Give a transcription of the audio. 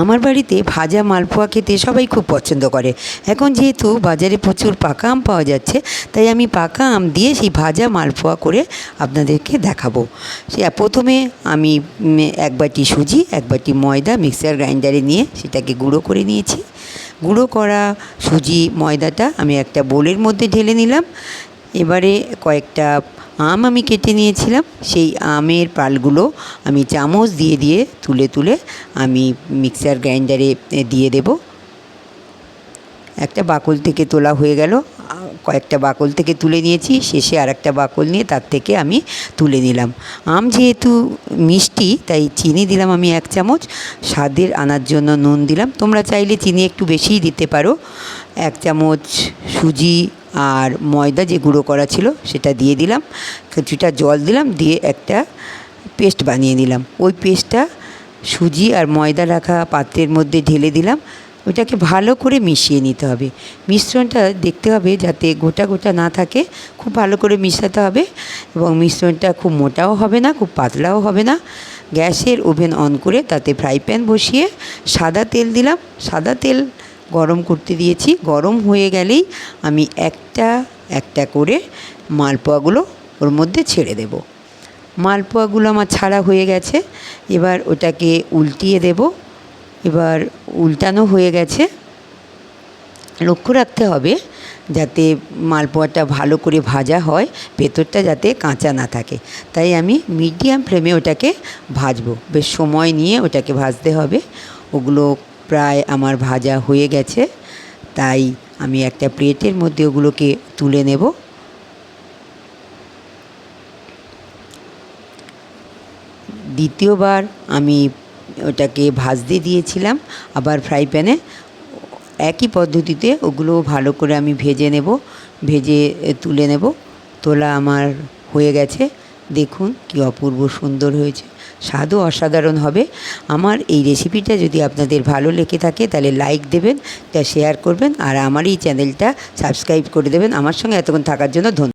আমার বাড়িতে ভাজা মালপোয়া খেতে সবাই খুব পছন্দ করে। এখন যেহেতু বাজারে প্রচুর পাকা আম পাওয়া যাচ্ছে, তাই আমি পাকা আম দিয়ে সেই ভাজা মালপোয়া করে আপনাদেরকে দেখাবো। সে প্রথমে আমি এক বাটি সুজি, এক বাটি ময়দা মিক্সার গ্রাইন্ডারে নিয়ে সেটাকে গুঁড়ো করে নিয়েছি। গুঁড়ো করা সুজি ময়দাটা আমি একটা বোলের মধ্যে ঢেলে নিলাম। এবারে কয়েকটা আম আমি কেটে নিয়েছিলাম। সেই আমের পালগুলো আমি চামচ দিয়ে দিয়ে তুলে তুলে আমি মিক্সার গ্রাইন্ডারে দিয়ে দেব। একটা বাকল থেকে তোলা হয়ে গেল। কয়েকটা বাকল থেকে তুলে নিয়েছি। শেষে আর একটা বাকল নিয়ে তার থেকে আমি তুলে নিলাম। আম যেহেতু মিষ্টি, তাই চিনি দিলাম আমি এক চামচ। স্বাদের আনার জন্য নুন দিলাম। তোমরা চাইলে চিনি একটু বেশিই দিতে পারো। এক চামচ সুজি আর ময়দা যে গুঁড়ো করা ছিল সেটা দিয়ে দিলাম। কিছুটা জল দিলাম, দিয়ে একটা পেস্ট বানিয়ে নিলাম। ওই পেস্টটা সুজি আর ময়দা রাখা পাত্রের মধ্যে ঢেলে দিলাম। ওইটাকে ভালো করে মিশিয়ে নিতে হবে। মিশ্রণটা দেখতে হবে যাতে গোটা গোটা না থাকে। খুব ভালো করে মিশাতে হবে এবং মিশ্রণটা খুব মোটাও হবে না, খুব পাতলাও হবে না। গ্যাসের ওভেন অন করে তাতে ফ্রাই প্যান বসিয়ে সাদা তেল দিলাম। সাদা তেল গরম করতে দিয়েছি। গরম হয়ে গেলেই আমি একটা একটা করে মালপোয়াগুলো ওর মধ্যে ছেড়ে দেব। মালপোয়াগুলো আমার ছাড়া হয়ে গেছে। এবার ওটাকে উল্টিয়ে দেব। এবার উল্টানো হয়ে গেছে। লক্ষ্য রাখতে হবে যাতে মালপোয়াটা ভালো করে ভাজা হয়, ভেতরটা যাতে কাঁচা না থাকে। তাই আমি মিডিয়াম ফ্লেমে ওটাকে ভাজবো। বেশ সময় নিয়ে ওটাকে ভাজতে হবে। ওগুলো প্রায় আমার ভাজা হয়ে গেছে, তাই আমি একটা প্লেটের মধ্যে ওগুলোকে তুলে নেব। দ্বিতীয়বার আমি ওটাকে ভাজতে দিয়েছিলাম, আবার ফ্রাই প্যানে। একই পদ্ধতিতে ওগুলো ভালো করে আমি ভেজে নেব, ভেজে তুলে নেব। তোলা আমার হয়ে গেছে। দেখুন কি অপূর্ব সুন্দর হয়েছে। স্বাদও অসাধারণ হবে। আমার এই রেসিপিটা যদি আপনাদের ভালো লেগে থাকে, তাহলে লাইক দেবেন, তা শেয়ার করবেন, আর আমার এই চ্যানেলটা সাবস্ক্রাইব করে দেবেন। আমার সঙ্গে এতক্ষণ থাকার জন্য ধন্যবাদ।